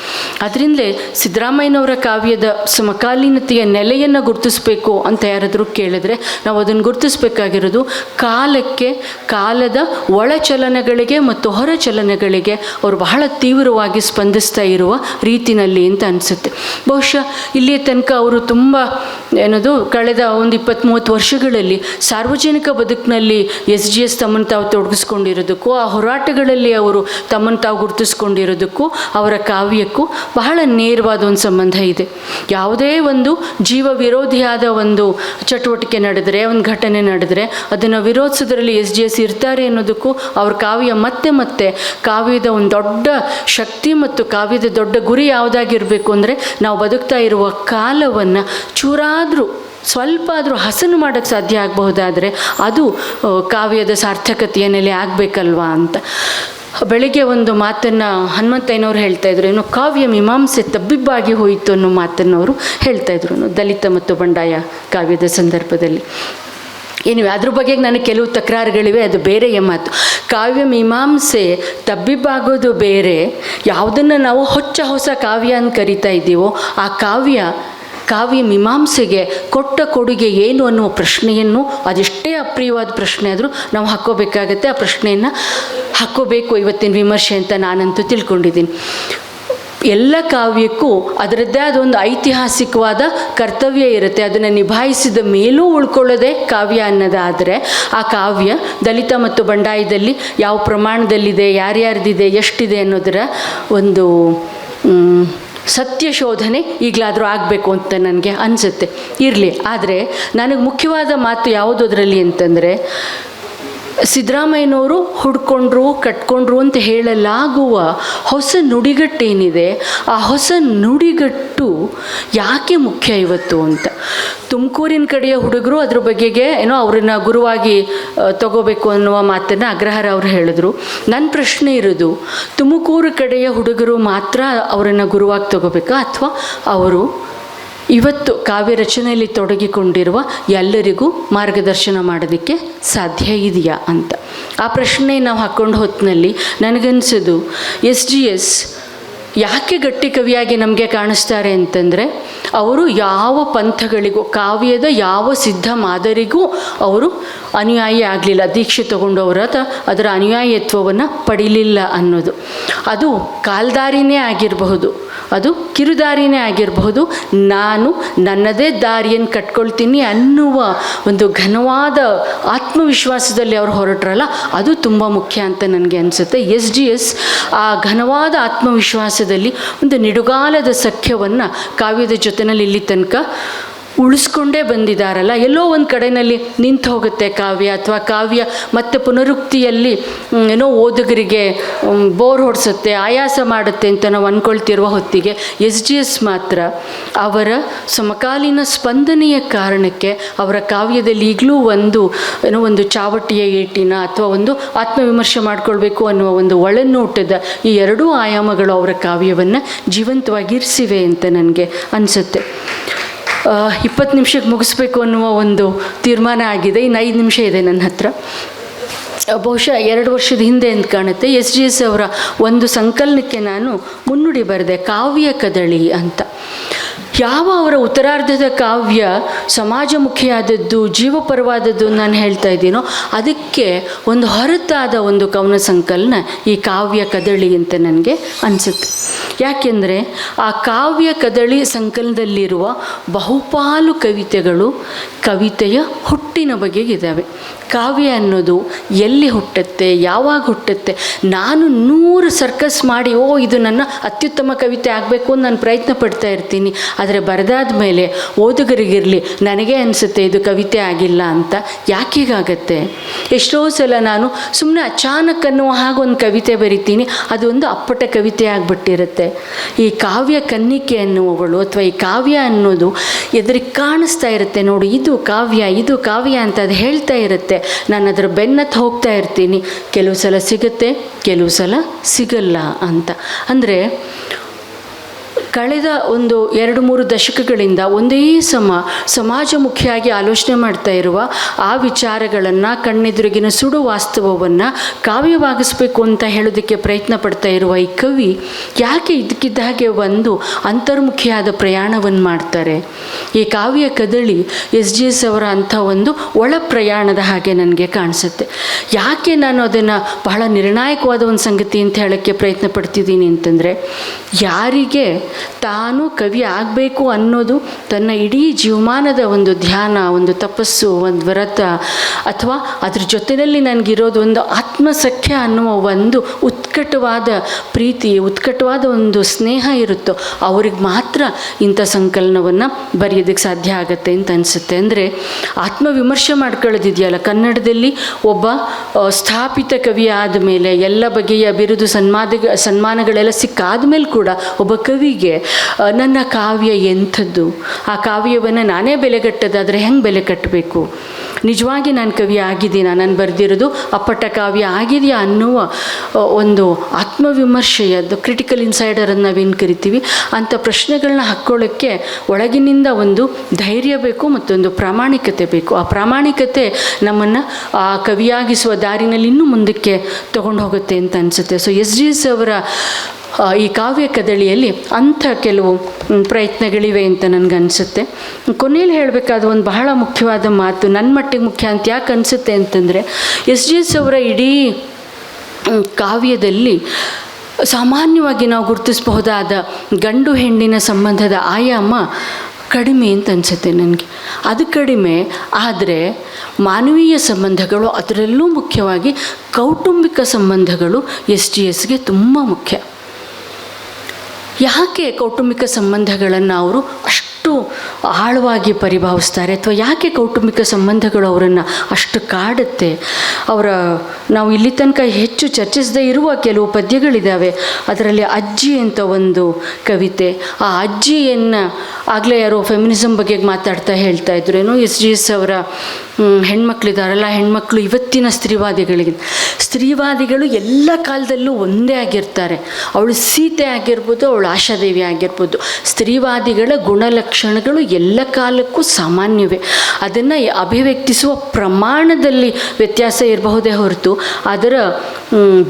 ಅದರಿಂದಲೇ ಸಿದ್ದರಾಮಯ್ಯನವರ ಕಾವ್ಯದ ಸಮಕಾಲೀನತೆಯ ನೆಲೆಯನ್ನು ಗುರುತಿಸಬೇಕು ಅಂತ ಯಾರಾದರೂ ಕೇಳಿದ್ರೆ ನಾವು ಅದನ್ನು ಗುರುತಿಸಬೇಕಾಗಿರೋದು ಕಾಲಕ್ಕೆ, ಕಾಲದ ಒಳಚಲನಗಳಿಗೆ ಮತ್ತು ಹೊರ ಚಲನೆಗಳಿಗೆ ಅವರು ಬಹಳ ತೀವ್ರವಾಗಿ ಸ್ಪಂದಿಸ್ತಾ ಇರುವ ರೀತಿನಲ್ಲಿ ಅಂತ ಅನಿಸುತ್ತೆ. ಬಹುಶಃ ಇಲ್ಲಿಯ ತನಕ ಅವರು ತುಂಬ, ಏನದು, ಕಳೆದ ಒಂದು ಇಪ್ಪತ್ತ್ಮೂವತ್ತು ವರ್ಷಗಳಲ್ಲಿ ಸಾರ್ವಜನಿಕ ಬದುಕಿನಲ್ಲಿ ಎಸ್ ಜಿ ಎಸ್ ತಮ್ಮನ್ನು ತಾವು ತೊಡಗಿಸ್ಕೊಂಡಿರೋದಕ್ಕೂ, ಆ ಹೋರಾಟಗಳಲ್ಲಿ ಅವರು ತಮ್ಮನ್ನು ತಾವು ಗುರುತಿಸ್ಕೊಂಡಿರೋದಕ್ಕೂ, ಅವರ ಕಾವ್ಯಕ್ಕೂ ಬಹಳ ನೇರವಾದ ಒಂದು ಸಂಬಂಧ ಇದೆ. ಯಾವುದೇ ಒಂದು ಜೀವ ವಿರೋಧಿಯಾದ ಒಂದು ಚಟುವಟಿಕೆ ನಡೆದರೆ, ಒಂದು ಘಟನೆ ನಡೆದರೆ, ಅದನ್ನು ವಿರೋಧಿಸೋದ್ರಲ್ಲಿ ಎಸ್ ಜಿ ಎಸ್ ಇರ್ತಾರೆ ಅನ್ನೋದಕ್ಕೂ, ಅವ್ರ ಕಾವ್ಯ ಮತ್ತೆ ಮತ್ತೆ ಕಾವ್ಯದ ಒಂದು ದೊಡ್ಡ ಶಕ್ತಿ ಮತ್ತು ಕಾವ್ಯದ ದೊಡ್ಡ ಗುರಿ ಯಾವುದಾಗಿರಬೇಕು ಅಂದರೆ, ನಾವು ಬದುಕ್ತಾ ಇರುವ ಕಾಲವನ್ನು ಚೂರಾದರೂ ಸ್ವಲ್ಪ ಆದರೂ ಹಸನು ಮಾಡೋಕ್ಕೆ ಸಾಧ್ಯ ಆಗಬಹುದಾದರೆ ಅದು ಕಾವ್ಯದ ಸಾರ್ಥಕತೆಯ ನೆಲೆ ಆಗಬೇಕಲ್ವಾ ಅಂತ. ಬೆಳಿಗ್ಗೆ ಒಂದು ಮಾತನ್ನು ಹನುಮಂತಯ್ಯನವರು ಹೇಳ್ತಾ ಇದ್ರು. ಏನು ಕಾವ್ಯ ಮೀಮಾಂಸೆ ತಬ್ಬಿಬ್ಬಾಗಿ ಹೋಯಿತು ಅನ್ನೋ ಮಾತನ್ನು ಅವರು ಹೇಳ್ತಾ ಇದ್ರು ದಲಿತ ಮತ್ತು ಬಂಡಾಯ ಕಾವ್ಯದ ಸಂದರ್ಭದಲ್ಲಿ. ಏನಿವೆ ಅದ್ರ ಬಗ್ಗೆ ನನಗೆ ಕೆಲವು ತಕರಾರುಗಳಿವೆ, ಅದು ಬೇರೆಯ ಮಾತು. ಕಾವ್ಯ ಮೀಮಾಂಸೆ ತಬ್ಬಿಬ್ಬಾಗೋದು ಬೇರೆ. ಯಾವುದನ್ನು ನಾವು ಹೊಚ್ಚ ಹೊಸ ಕಾವ್ಯ ಅಂತ ಕರಿತಾ ಇದ್ದೀವೋ, ಆ ಕಾವ್ಯ ಕಾವ್ಯ ಮೀಮಾಂಸೆಗೆ ಕೊಟ್ಟ ಕೊಡುಗೆ ಏನು ಅನ್ನುವ ಪ್ರಶ್ನೆಯನ್ನು, ಅದೆಷ್ಟೇ ಅಪ್ರಿಯವಾದ ಪ್ರಶ್ನೆ ಆದರೂ ನಾವು ಹಾಕ್ಕೋಬೇಕಾಗತ್ತೆ. ಆ ಪ್ರಶ್ನೆಯನ್ನು ಹಾಕೋಬೇಕು ಇವತ್ತಿನ ವಿಮರ್ಶೆ ಅಂತ ನಾನಂತೂ ತಿಳ್ಕೊಂಡಿದ್ದೀನಿ. ಎಲ್ಲ ಕಾವ್ಯಕ್ಕೂ ಅದರದ್ದೇ ಆದ ಒಂದು ಐತಿಹಾಸಿಕವಾದ ಕರ್ತವ್ಯ ಇರುತ್ತೆ. ಅದನ್ನು ನಿಭಾಯಿಸಿದ ಮೇಲೂ ಉಳ್ಕೊಳ್ಳೋದೇ ಕಾವ್ಯ ಅನ್ನೋದಾದರೆ, ಆ ಕಾವ್ಯ ದಲಿತ ಮತ್ತು ಬಂಡಾಯದಲ್ಲಿ ಯಾವ ಪ್ರಮಾಣದಲ್ಲಿದೆ, ಯಾರ್ಯಾರ್ದಿದೆ, ಎಷ್ಟಿದೆ ಅನ್ನೋದರ ಒಂದು ಸತ್ಯ ಶೋಧನೆ ಈಗಲಾದರೂ ಆಗಬೇಕು ಅಂತ ನನಗೆ ಅನಿಸುತ್ತೆ. ಇರಲಿ, ಆದರೆ ನನಗೆ ಮುಖ್ಯವಾದ ಮಾತು ಯಾವುದು ಅದರಲ್ಲಿ ಅಂತಂದರೆ ಸಿದ್ದರಾಮಯ್ಯನವರು ಹುಡ್ಕೊಂಡ್ರು, ಕಟ್ಕೊಂಡ್ರು ಅಂತ ಹೇಳಲಾಗುವ ಹೊಸ ನುಡಿಗಟ್ಟೇನಿದೆ, ಆ ಹೊಸ ನುಡಿಗಟ್ಟು ಯಾಕೆ ಮುಖ್ಯ ಇವತ್ತು ಅಂತ? ತುಮಕೂರಿನ ಕಡೆಯ ಹುಡುಗರು ಅದ್ರ ಬಗೆಗೆ ಏನೋ ಅವ್ರನ್ನ ಗುರುವಾಗಿ ತಗೋಬೇಕು ಅನ್ನುವ ಮಾತನ್ನು ಅಗ್ರಹಾರ ಅವರು ಹೇಳಿದ್ರು. ನನ್ನ ಪ್ರಶ್ನೆ ಇರೋದು, ತುಮಕೂರು ಕಡೆಯ ಹುಡುಗರು ಮಾತ್ರ ಅವರನ್ನು ಗುರುವಾಗಿ ತಗೋಬೇಕಾ ಅಥವಾ ಅವರು ಇವತ್ತು ಕಾವ್ಯ ರಚನೆಯಲ್ಲಿ ತೊಡಗಿಕೊಂಡಿರುವ ಎಲ್ಲರಿಗೂ ಮಾರ್ಗದರ್ಶನ ಮಾಡೋದಕ್ಕೆ ಸಾಧ್ಯ ಇದೆಯಾ ಅಂತ. ಆ ಪ್ರಶ್ನೆ ನಾವು ಹಾಕ್ಕೊಂಡು ಹೊತ್ತಿನಲ್ಲಿ ನನಗನ್ಸೋದು, ಎಸ್ ಜಿ ಎಸ್ ಯಾಕೆ ಗಟ್ಟಿ ಕವಿಯಾಗಿ ನಮಗೆ ಕಾಣಿಸ್ತಾರೆ ಅಂತಂದರೆ ಅವರು ಯಾವ ಪಂಥಗಳಿಗೂ, ಕಾವ್ಯದ ಯಾವ ಸಿದ್ಧ ಮಾದರಿಗೂ ಅವರು ಅನುಯಾಯಿ ಆಗಲಿಲ್ಲ. ದೀಕ್ಷೆ ತಗೊಂಡವರ ಅದರ ಅನುಯಾಯಿತ್ವವನ್ನು ಪಡೀಲಿಲ್ಲ ಅನ್ನೋದು. ಅದು ಕಾಲ್ದಾರಿನೇ ಆಗಿರಬಹುದು, ಅದು ಕಿರುದಾರಿನೇ ಆಗಿರಬಹುದು, ನಾನು ನನ್ನದೇ ದಾರಿಯನ್ನು ಕಟ್ಕೊಳ್ತೀನಿ ಅನ್ನುವ ಒಂದು ಘನವಾದ ಆತ್ಮವಿಶ್ವಾಸದಲ್ಲಿ ಅವರು ಹೊರಟ್ರಲ್ಲ, ಅದು ತುಂಬ ಮುಖ್ಯ ಅಂತ ನನಗೆ ಅನಿಸುತ್ತೆ. ಎಸ್ ಜಿ ಎಸ್ ಆ ಘನವಾದ ಆತ್ಮವಿಶ್ವಾಸದಲ್ಲಿ ಒಂದು ನಿಡುಗಾಲದ ಸಖ್ಯವನ್ನು ಕಾವ್ಯದ ಜೊತೆಯಲ್ಲಿ ಇಲ್ಲಿ ತನಕ ಉಳಿಸ್ಕೊಂಡೇ ಬಂದಿದ್ದಾರಲ್ಲ ಎಲ್ಲೋ ಒಂದು ಕಡೆಯಲ್ಲಿ ನಿಂತು ಹೋಗುತ್ತೆ ಕಾವ್ಯ ಅಥವಾ ಕಾವ್ಯ ಮತ್ತೆ ಪುನರುಕ್ತಿಯಲ್ಲಿ ಏನೋ ಓದುಗರಿಗೆ ಬೋರ್ ಹೊಡಿಸುತ್ತೆ, ಆಯಾಸ ಮಾಡುತ್ತೆ ಅಂತ ನಾವು ಅಂದ್ಕೊಳ್ತಿರುವ ಹೊತ್ತಿಗೆ ಎಸ್ ಜಿ ಎಸ್ ಮಾತ್ರ ಅವರ ಸಮಕಾಲೀನ ಸ್ಪಂದನೆಯ ಕಾರಣಕ್ಕೆ ಅವರ ಕಾವ್ಯದಲ್ಲಿ ಈಗಲೂ ಒಂದು, ಏನೋ ಒಂದು ಚಾವಟಿಯ ಏಟಿನ ಅಥವಾ ಒಂದು ಆತ್ಮವಿಮರ್ಶೆ ಮಾಡಿಕೊಳ್ಬೇಕು ಅನ್ನುವ ಒಂದು ಒಳನೋಟದ ಈ ಎರಡೂ ಆಯಾಮಗಳು ಅವರ ಕಾವ್ಯವನ್ನು ಜೀವಂತವಾಗಿರಿಸಿವೆ ಅಂತ ನನಗೆ ಅನಿಸುತ್ತೆ. ಇಪ್ಪತ್ತು ನಿಮಿಷಕ್ಕೆ ಮುಗಿಸ್ಬೇಕು ಅನ್ನುವ ಒಂದು ತೀರ್ಮಾನ ಆಗಿದೆ. ಇನ್ನು ಐದು ನಿಮಿಷ ಇದೆ ನನ್ನ ಹತ್ರ. ಬಹುಶಃ ಎರಡು ವರ್ಷದ ಹಿಂದೆ ಅಂತ ಕಾಣುತ್ತೆ. ಎಸ್ ಜಿ ಎಸ್ ಅವರ ಒಂದು ಸಂಕಲನಕ್ಕೆ ನಾನು ಮುನ್ನುಡಿ ಬರೆದೆ, ಕಾವ್ಯ ಕದಳಿ ಅಂತ. ಯಾವ ಅವರ ಉತ್ತರಾರ್ಧದ ಕಾವ್ಯ ಸಮಾಜಮುಖಿಯಾದದ್ದು, ಜೀವಪರವಾದದ್ದು ನಾನು ಹೇಳ್ತಾ ಇದ್ದೀನೋ, ಅದಕ್ಕೆ ಒಂದು ಹೊರತಾದ ಒಂದು ಕವನ ಸಂಕಲನ ಈ ಕಾವ್ಯ ಕದಳಿ ಅಂತ ನನಗೆ ಅನಿಸುತ್ತೆ. ಯಾಕೆಂದರೆ ಆ ಕಾವ್ಯ ಕದಳಿ ಸಂಕಲನದಲ್ಲಿರುವ ಬಹುಪಾಲು ಕವಿತೆಗಳು ಕವಿತೆಯ ಹುಟ್ಟಿನ ಬಗೆಗಿದ್ದಾವೆ ಕಾವ್ಯ ಅನ್ನೋದು ಎಲ್ಲಿ ಹುಟ್ಟುತ್ತೆ, ಯಾವಾಗ ಹುಟ್ಟುತ್ತೆ, ನಾನು ನೂರು ಸರ್ಕಸ್ ಮಾಡಿ, ಓ, ಇದು ನನ್ನ ಅತ್ಯುತ್ತಮ ಕವಿತೆ ಆಗಬೇಕು ಅಂತ ನಾನು ಪ್ರಯತ್ನ ಪಡ್ತಾ ಇರ್ತೀನಿ. ಆದರೆ ಬರೆದಾದ ಮೇಲೆ ಓದುಗರಿಗಿರಲಿ, ನನಗೆ ಅನಿಸುತ್ತೆ ಇದು ಕವಿತೆ ಆಗಿಲ್ಲ ಅಂತ ಯಾಕೆ ಹೀಗಾಗತ್ತೆ ಎಷ್ಟೋ ಸಲ ನಾನು ಸುಮ್ಮನೆ ಅಚಾನಕ್ ಅನ್ನುವ ಹಾಗೆ ಒಂದು ಕವಿತೆ ಬರಿತೀನಿ, ಅದು ಒಂದು ಅಪ್ಪಟ ಕವಿತೆ ಆಗಿಬಿಟ್ಟಿರುತ್ತೆ. ಈ ಕಾವ್ಯ ಕನ್ನಿಕೆ ಅನ್ನುವವಳು ಅಥವಾ ಈ ಕಾವ್ಯ ಅನ್ನೋದು ಎದುರಿಗೆ ಕಾಣಿಸ್ತಾ ಇರುತ್ತೆ ನೋಡು, ಇದು ಕಾವ್ಯ ಇದು ಕಾವ್ಯ ಅಂತ ಅದು ಹೇಳ್ತಾ ಇರುತ್ತೆ. ನಾನು ಅದರ ಬೆನ್ನತ್ತು ಹೋಗ್ತಾ ಇರ್ತೀನಿ. ಕೆಲವು ಸಲ ಸಿಗುತ್ತೆ ಕೆಲವು ಸಲ ಸಿಗಲ್ಲ ಅಂತ. ಅಂದರೆ ಕಳೆದ ಒಂದು ಎರಡು ಮೂರು ದಶಕಗಳಿಂದ ಒಂದೇ ಸಮ ಸಮಾಜಮುಖಿಯಾಗಿ ಆಲೋಚನೆ ಮಾಡ್ತಾ ಇರುವ ಆ ವಿಚಾರಗಳನ್ನು ಕಣ್ಣೆದುರಿಗಿನ ಸುಡು ವಾಸ್ತವವನ್ನು ಕಾವ್ಯವಾಗಿಸಬೇಕು ಅಂತ ಹೇಳೋದಕ್ಕೆ ಪ್ರಯತ್ನ ಪಡ್ತಾ ಇರುವ ಈ ಕವಿ ಯಾಕೆ ಇದಕ್ಕಿದ್ದ ಹಾಗೆ ಒಂದು ಅಂತರ್ಮುಖಿಯಾದ ಪ್ರಯಾಣವನ್ನು ಮಾಡ್ತಾರೆ? ಈ ಕಾವ್ಯ ಕದಳಿ ಎಸ್ ಜಿ ಎಸ್ ಅವರ ಅಂಥ ಒಂದು ಒಳ ಪ್ರಯಾಣದ ಹಾಗೆ ನನಗೆ ಕಾಣಿಸುತ್ತೆ. ಯಾಕೆ ನಾನು ಅದನ್ನು ಬಹಳ ನಿರ್ಣಾಯಕವಾದ ಒಂದು ಸಂಗತಿ ಅಂತ ಹೇಳೋಕ್ಕೆ ಪ್ರಯತ್ನ ಪಡ್ತಿದ್ದೀನಿ ಅಂತಂದರೆ, ಯಾರಿಗೆ ತಾನು ಕವಿ ಆಗಬೇಕು ಅನ್ನೋದು ತನ್ನ ಇಡೀ ಜೀವಮಾನದ ಒಂದು ಧ್ಯಾನ, ಒಂದು ತಪಸ್ಸು, ಒಂದು ವ್ರತ, ಅಥವಾ ಅದ್ರ ಜೊತೆಯಲ್ಲಿ ನನಗಿರೋದು ಒಂದು ಆತ್ಮಸಖ್ಯ ಅನ್ನುವ ಒಂದು ಉತ್ಕಟವಾದ ಪ್ರೀತಿ, ಉತ್ಕಟವಾದ ಒಂದು ಸ್ನೇಹ ಇರುತ್ತೋ, ಅವ್ರಿಗೆ ಮಾತ್ರ ಇಂಥ ಸಂಕಲನವನ್ನು ಬರೆಯೋದಕ್ಕೆ ಸಾಧ್ಯ ಆಗುತ್ತೆ ಅಂತ ಅನಿಸುತ್ತೆ. ಅಂದರೆ ಆತ್ಮವಿಮರ್ಶೆ ಮಾಡ್ಕೊಳ್ಳೋದಿದೆಯಲ್ಲ, ಕನ್ನಡದಲ್ಲಿ ಒಬ್ಬ ಸ್ಥಾಪಿತ ಕವಿ ಆದಮೇಲೆ ಎಲ್ಲ ಬಗೆಯ ಬಿರುದು ಸನ್ಮಾದ ಸನ್ಮಾನಗಳೆಲ್ಲ ಸಿಕ್ಕಾದ ಮೇಲೆ ಕೂಡ ಒಬ್ಬ ಕವಿಗೆ ನನ್ನ ಕಾವ್ಯ ಎಂಥದ್ದು? ಆ ಕಾವ್ಯವನ್ನು ನಾನೇ ಬೆಲೆ ಕಟ್ಟೋದಾದರೆ ಹೆಂಗೆ ಬೆಲೆ ಕಟ್ಟಬೇಕು ನಿಜವಾಗಿ ನಾನು ಕವಿ ಆಗಿದ್ದೀನಾ? ನಾನು ಬರೆದಿರೋದು ಅಪ್ಪಟ್ಟ ಕಾವ್ಯ ಆಗಿದೆಯಾ? ಅನ್ನುವ ಒಂದು ಆತ್ಮವಿಮರ್ಶೆಯದ್ದು ಕ್ರಿಟಿಕಲ್ ಇನ್ಸೈಡರ್ ನಾವೇನು ಕರಿತೀವಿ? ಅಂಥ ಪ್ರಶ್ನೆಗಳನ್ನ ಹಾಕ್ಕೊಳ್ಳೋಕ್ಕೆ ಒಳಗಿನಿಂದ ಒಂದು ಧೈರ್ಯ ಬೇಕು ಮತ್ತೊಂದು ಪ್ರಾಮಾಣಿಕತೆ ಬೇಕು. ಆ ಪ್ರಾಮಾಣಿಕತೆ ನಮ್ಮನ್ನು ಆ ಕವಿಯಾಗಿಸುವ ದಾರಿನಲ್ಲಿ ಇನ್ನೂ ಮುಂದಕ್ಕೆ ತಗೊಂಡು ಹೋಗುತ್ತೆ ಅಂತ ಅನಿಸುತ್ತೆ. ಸೊ ಎಸ್ ಜಿ ಎಸ್ ಅವರ ಈ ಕಾವ್ಯ ಕದಳಿಯಲ್ಲಿ ಅಂಥ ಕೆಲವು ಪ್ರಯತ್ನಗಳಿವೆ ಅಂತ ನನಗನ್ಸುತ್ತೆ. ಕೊನೆಯಲ್ಲಿ ಹೇಳಬೇಕಾದ ಒಂದು ಬಹಳ ಮುಖ್ಯವಾದ ಮಾತು ನನ್ನ ಮಟ್ಟಿಗೆ ಮುಖ್ಯ ಅಂತ ಯಾಕೆ ಅನಿಸುತ್ತೆ ಅಂತಂದರೆ, ಎಸ್ ಜಿ ಎಸ್ ಅವರ ಇಡೀ ಕಾವ್ಯದಲ್ಲಿ ಸಾಮಾನ್ಯವಾಗಿ ನಾವು ಗುರುತಿಸಬಹುದಾದ ಗಂಡು ಹೆಣ್ಣಿನ ಸಂಬಂಧದ ಆಯಾಮ ಕಡಿಮೆ ಅಂತ ಅನಿಸುತ್ತೆ ನನಗೆ. ಅದು ಕಡಿಮೆ ಆದರೆ ಮಾನವೀಯ ಸಂಬಂಧಗಳು ಅದರಲ್ಲೂ ಮುಖ್ಯವಾಗಿ ಕೌಟುಂಬಿಕ ಸಂಬಂಧಗಳು ಎಸ್ ಜಿ ಎಸ್ಗೆ ತುಂಬ ಮುಖ್ಯ. ಯಾಕೆ ಕೌಟುಂಬಿಕ ಸಂಬಂಧಗಳನ್ನು ಅವರು ಅಷ್ಟು ಆಳವಾಗಿ ಪರಿಭಾವಿಸ್ತಾರೆ ಅಥವಾ ಯಾಕೆ ಕೌಟುಂಬಿಕ ಸಂಬಂಧಗಳು ಅವರನ್ನು ಅಷ್ಟು ಕಾಡುತ್ತೆ? ಅವರ, ನಾವು ಇಲ್ಲಿ ತನಕ ಹೆಚ್ಚು ಚರ್ಚಿಸದೇ ಇರುವ ಕೆಲವು ಪದ್ಯಗಳಿದ್ದಾವೆ ಅದರಲ್ಲಿ ಅಜ್ಜಿ ಅಂತ ಒಂದು ಕವಿತೆ. ಆ ಅಜ್ಜಿಯನ್ನು ಆಗಲೇ ಯಾರೋ ಫೆಮಿನಿಸಮ್ ಬಗ್ಗೆ ಮಾತಾಡ್ತಾ ಹೇಳ್ತಾ ಇದ್ರು. ಎಸ್ ಜಿ ಎಸ್ ಅವರ ಹೆಣ್ಮಕ್ಳಿದಾರಲ್ಲ, ಹೆಣ್ಮಕ್ಳು ಇವತ್ತಿನ ಸ್ತ್ರೀವಾದಿಗಳಿಗೆ. ಸ್ತ್ರೀವಾದಿಗಳು ಎಲ್ಲ ಕಾಲದಲ್ಲೂ ಒಂದೇ ಆಗಿರ್ತಾರೆ. ಅವಳು ಸೀತೆ ಆಗಿರ್ಬೋದು, ಅವಳು ಆಶಾದೇವಿ ಆಗಿರ್ಬೋದು. ಸ್ತ್ರೀವಾದಿಗಳ ಗುಣಲಕ್ಷಣಗಳು ಎಲ್ಲ ಕಾಲಕ್ಕೂ ಸಾಮಾನ್ಯವೇ. ಅದನ್ನು ಅಭಿವ್ಯಕ್ತಿಸುವ ಪ್ರಮಾಣದಲ್ಲಿ ವ್ಯತ್ಯಾಸ ಇರಬಹುದೇ ಹೊರತು ಅದರ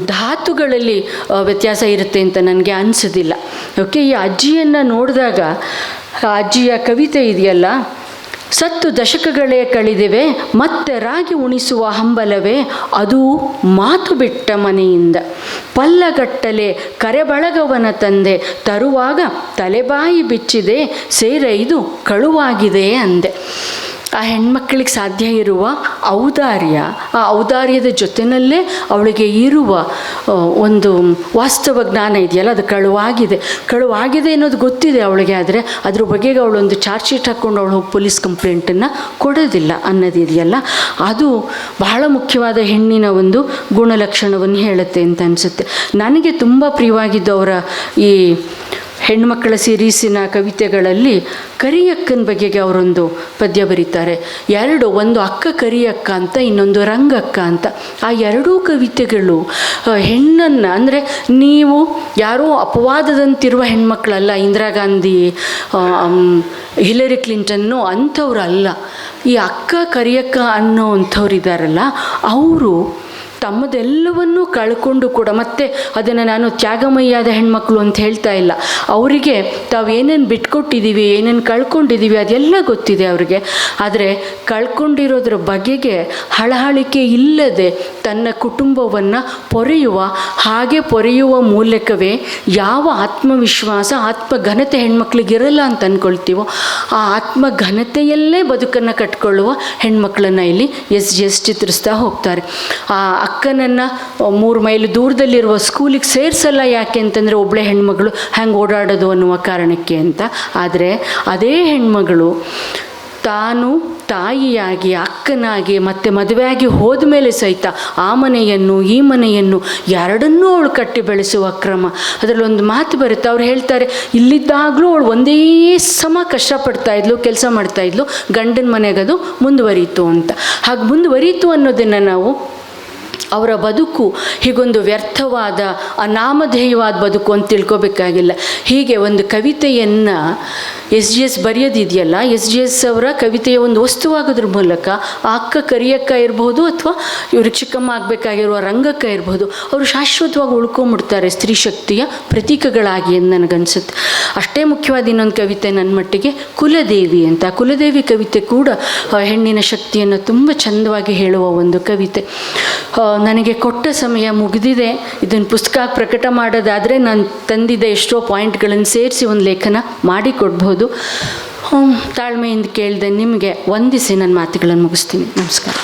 ಧಾತುಗಳಲ್ಲಿ ವ್ಯತ್ಯಾಸ ಇರುತ್ತೆ ಅಂತ ನನಗೆ ಅನಿಸೋದಿಲ್ಲ. ಓಕೆ ಈ ಅಜ್ಜಿಯನ್ನು ನೋಡಿದಾಗ, ಅಜ್ಜಿಯ ಕವಿತೆ ಇದೆಯಲ್ಲ? ಸತ್ತು ದಶಕಗಳೇ ಕಳೆದಿವೆ, ಮತ್ತೆ ರಾಗಿ ಉಣಿಸುವ ಹಂಬಲವೇ? ಅದು ಮಾತು ಬಿಟ್ಟ ಮನೆಯಿಂದ. ಪಲ್ಲಗಟ್ಟಲೆ ಕರೆಬಳಗವನ ತಂದೆ, ತರುವಾಗ ತಲೆಬಾಯಿ ಬಿಚ್ಚಿದೆ ಸೇರೈದು ಕಳುವಾಗಿದೆ ಅಂದೆ. ಆ ಹೆಣ್ಮಕ್ಕಳಿಗೆ ಸಾಧ್ಯ ಇರುವ ಔದಾರ್ಯ, ಆ ಔದಾರ್ಯದ ಜೊತೆಯಲ್ಲೇ ಅವಳಿಗೆ ಇರುವ ಒಂದು ವಾಸ್ತವ ಜ್ಞಾನ ಇದೆಯಲ್ಲ, ಅದು ಕಳುವಾಗಿದೆ. ಕಳುವಾಗಿದೆ ಅನ್ನೋದು ಗೊತ್ತಿದೆ ಅವಳಿಗೆ, ಆದರೆ ಅದ್ರ ಬಗೆಗೆ ಅವಳೊಂದು ಚಾರ್ಜ್ ಶೀಟ್ ಹಾಕ್ಕೊಂಡು ಅವಳು ಹೋಗಿ ಪೊಲೀಸ್ ಕಂಪ್ಲೇಂಟನ್ನು ಕೊಡೋದಿಲ್ಲ ಅನ್ನೋದಿದೆಯಲ್ಲ ಅದು ಬಹಳ ಮುಖ್ಯವಾದ ಹೆಣ್ಣಿನ ಒಂದು ಗುಣಲಕ್ಷಣವನ್ನು ಹೇಳುತ್ತೆ ಅಂತ ಅನಿಸುತ್ತೆ. ನನಗೆ ತುಂಬ ಪ್ರಿಯವಾಗಿದ್ದು ಅವರ ಈ ಹೆಣ್ಮಕ್ಕಳ ಸೀರೀಸಿನ ಕವಿತೆಗಳಲ್ಲಿ ಕರಿಯಕ್ಕನ ಬಗೆಗೆ ಅವರೊಂದು ಪದ್ಯ ಬರೀತಾರೆ. ಎರಡು, ಒಂದು ಅಕ್ಕ ಕರಿಯಕ್ಕ ಅಂತ, ಇನ್ನೊಂದು ರಂಗಕ್ಕ ಅಂತ. ಆ ಎರಡೂ ಕವಿತೆಗಳು ಹೆಣ್ಣನ್ನು, ಅಂದರೆ ನೀವು ಯಾರೋ ಅಪವಾದದಂತಿರುವ ಹೆಣ್ಮಕ್ಳಲ್ಲ, ಇಂದಿರಾ ಗಾಂಧಿ ಹಿಲರಿ ಕ್ಲಿಂಟನ್ನು ಅಂಥವ್ರು ಅಲ್ಲ ಈ ಅಕ್ಕ ಕರಿಯಕ್ಕ ಅನ್ನೋ ಅಂಥವ್ರು ಇದ್ದಾರಲ್ಲ ಅವರು ತಮ್ಮದೆಲ್ಲವನ್ನೂ ಕಳ್ಕೊಂಡು ಕೂಡ ಮತ್ತೆ ಅದನ್ನು ನಾನು ತ್ಯಾಗಮಯ್ಯಾದ ಹೆಣ್ಮಕ್ಳು ಅಂತ ಹೇಳ್ತಾ ಇಲ್ಲ. ಅವರಿಗೆ ತಾವು ಏನೇನು ಬಿಟ್ಕೊಟ್ಟಿದ್ದೀವಿ ಏನೇನು ಕಳ್ಕೊಂಡಿದ್ದೀವಿ ಅದೆಲ್ಲ ಗೊತ್ತಿದೆ ಅವರಿಗೆ. ಆದರೆ ಕಳ್ಕೊಂಡಿರೋದ್ರ ಬಗೆಗೆ ಹಳಹಳಿಕೆ ಇಲ್ಲದೆ ತನ್ನ ಕುಟುಂಬವನ್ನು ಪೊರೆಯುವ, ಹಾಗೆ ಪೊರೆಯುವ ಮೂಲಕವೇ ಯಾವ ಆತ್ಮವಿಶ್ವಾಸ, ಆತ್ಮಘನತೆ ಹೆಣ್ಮಕ್ಳಿಗಿರಲ್ಲ ಅಂತ ಅಂದ್ಕೊಳ್ತೀವೋ ಆ ಆತ್ಮಘನತೆಯಲ್ಲೇ ಬದುಕನ್ನು ಕಟ್ಕೊಳ್ಳುವ ಹೆಣ್ಮಕ್ಳನ್ನು ಇಲ್ಲಿ ಎಸ್ ಜಿ ಎಸ್ ಚಿತ್ರಿಸ್ತಾ ಹೋಗ್ತಾರೆ. ಆ ಅಕ್ಕನನ್ನು ಮೂರು ಮೈಲು ದೂರದಲ್ಲಿರುವ ಸ್ಕೂಲಿಗೆ ಸೇರಿಸಲ್ಲ ಯಾಕೆ ಅಂತಂದರೆ ಒಬ್ಬಳೆ ಹೆಣ್ಮಗಳು ಹ್ಯಾಂಗೆ ಓಡಾಡೋದು ಅನ್ನುವ ಕಾರಣಕ್ಕೆ ಅಂತ. ಆದರೆ ಅದೇ ಹೆಣ್ಮಗಳು ತಾನು ತಾಯಿಯಾಗಿ, ಅಕ್ಕನಾಗಿ, ಮತ್ತೆ ಮದುವೆಯಾಗಿ ಹೋದ ಮೇಲೆ ಸಹಿತ ಆ ಮನೆಯನ್ನು, ಈ ಮನೆಯನ್ನು ಎರಡನ್ನೂ ಅವಳು ಕಟ್ಟಿ ಬೆಳೆಸುವ ಕ್ರಮ. ಅದರಲ್ಲಿ ಒಂದು ಮಾತು ಬರುತ್ತೆ, ಅವ್ರು ಹೇಳ್ತಾರೆ, ಇಲ್ಲಿದ್ದಾಗಲೂ ಅವಳು ಒಂದೇ ಸಮ ಕಷ್ಟಪಡ್ತಾ ಇದ್ಲು, ಕೆಲಸ ಮಾಡ್ತಾ ಇದ್ಲು, ಗಂಡನ ಮನೆಗದು ಮುಂದುವರಿಯಿತು ಅಂತ. ಹಾಗೆ ಮುಂದುವರಿಯಿತು ಅನ್ನೋದನ್ನು ನಾವು ಅವರ ಬದುಕು ಹೀಗೊಂದು ವ್ಯರ್ಥವಾದ, ಅನಾಮಧೇಯವಾದ ಬದುಕು ಅಂತ ತಿಳ್ಕೊಬೇಕಾಗಿಲ್ಲ. ಹೀಗೆ ಒಂದು ಕವಿತೆಯನ್ನು ಎಸ್ ಜಿ ಎಸ್ ಬರೆಯೋದಿದೆಯಲ್ಲ, ಎಸ್ ಜಿ ಎಸ್ ಅವರ ಕವಿತೆಯ ಒಂದು ವಸ್ತುವಾಗೋದ್ರ ಮೂಲಕ ಅಕ್ಕ ಕರಿಯಕ್ಕ ಇರಬಹುದು ಅಥವಾ ಇವರು ಚಿಕ್ಕಮ್ಮ ಆಗಬೇಕಾಗಿರುವ ರಂಗಕ್ಕ ಇರಬಹುದು, ಅವರು ಶಾಶ್ವತವಾಗಿ ಉಳ್ಕೊಂಬಿಡ್ತಾರೆ ಸ್ತ್ರೀ ಶಕ್ತಿಯ ಪ್ರತೀಕಗಳಾಗಿ ಎಂದು ನನಗನ್ಸುತ್ತೆ. ಅಷ್ಟೇ ಮುಖ್ಯವಾದ ಇನ್ನೊಂದು ಕವಿತೆ ನನ್ನ ಮಟ್ಟಿಗೆ, ಕುಲದೇವಿ ಅಂತ. ಕುಲದೇವಿ ಕವಿತೆ ಕೂಡ ಹೆಣ್ಣಿನ ಶಕ್ತಿಯನ್ನು ತುಂಬ ಚಂದವಾಗಿ ಹೇಳುವ ಒಂದು ಕವಿತೆ. ನನಗೆ ಕೊಟ್ಟ ಸಮಯ ಮುಗಿದಿದೆ. ಇದನ್ನು ಪುಸ್ತಕ ಪ್ರಕಟ ಮಾಡೋದಾದರೆ ನಾನು ತಂದಿದ್ದ ಎಷ್ಟೋ ಪಾಯಿಂಟ್ಗಳನ್ನು ಸೇರಿಸಿ ಒಂದು ಲೇಖನ ಮಾಡಿಕೊಡ್ಬೋದು ತಾಳ್ಮೆಯಿಂದ ಕೇಳಿದೆ ನಿಮಗೆ ವಂದಿಸಿ ನನ್ನ ಮಾತುಗಳನ್ನು ಮುಗಿಸ್ತೀನಿ. ನಮಸ್ಕಾರ.